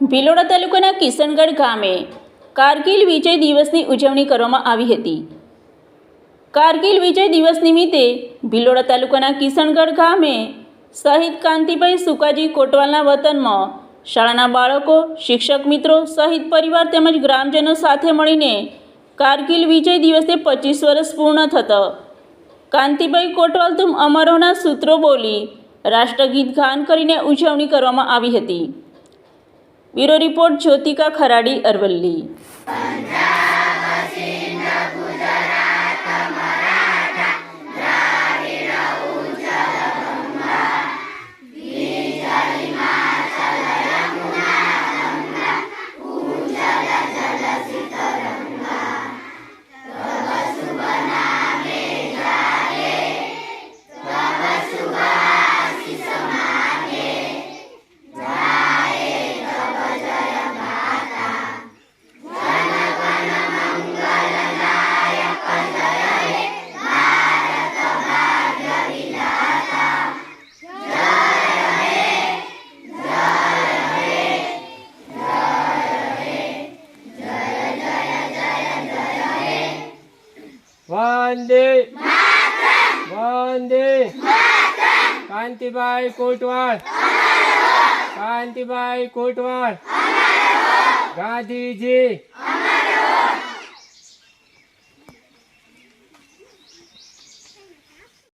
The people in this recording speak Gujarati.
ભિલોડા તાલુકાના કિશનગઢ ગામે કારગિલ વિજય દિવસની ઉજવણી કરવામાં આવી હતી. કારગિલ વિજય દિવસ નિમિત્તે ભિલોડા તાલુકાના કિશનગઢ ગામે શહીદ કાંતિભાઈ સુકાજી કોટવાલના વતનમાં શાળાના બાળકો, શિક્ષક મિત્રો સહિત પરિવાર તેમજ ગ્રામજનો સાથે મળીને કારગિલ વિજય દિવસે પચીસ વર્ષ પૂર્ણ થતા કાંતિભાઈ કોટવાલ તુમ અમરોના સૂત્રો બોલી રાષ્ટ્રગીત ગાન કરીને ઉજવણી કરવામાં આવી હતી. ब्यूरो रिपोर्ट ज्योतिका खराड़ी अरवली વંદે વંદે કાંતિભાઈ કોટવાર કાંતિભાઈ કોટવાર ગાંધીજી.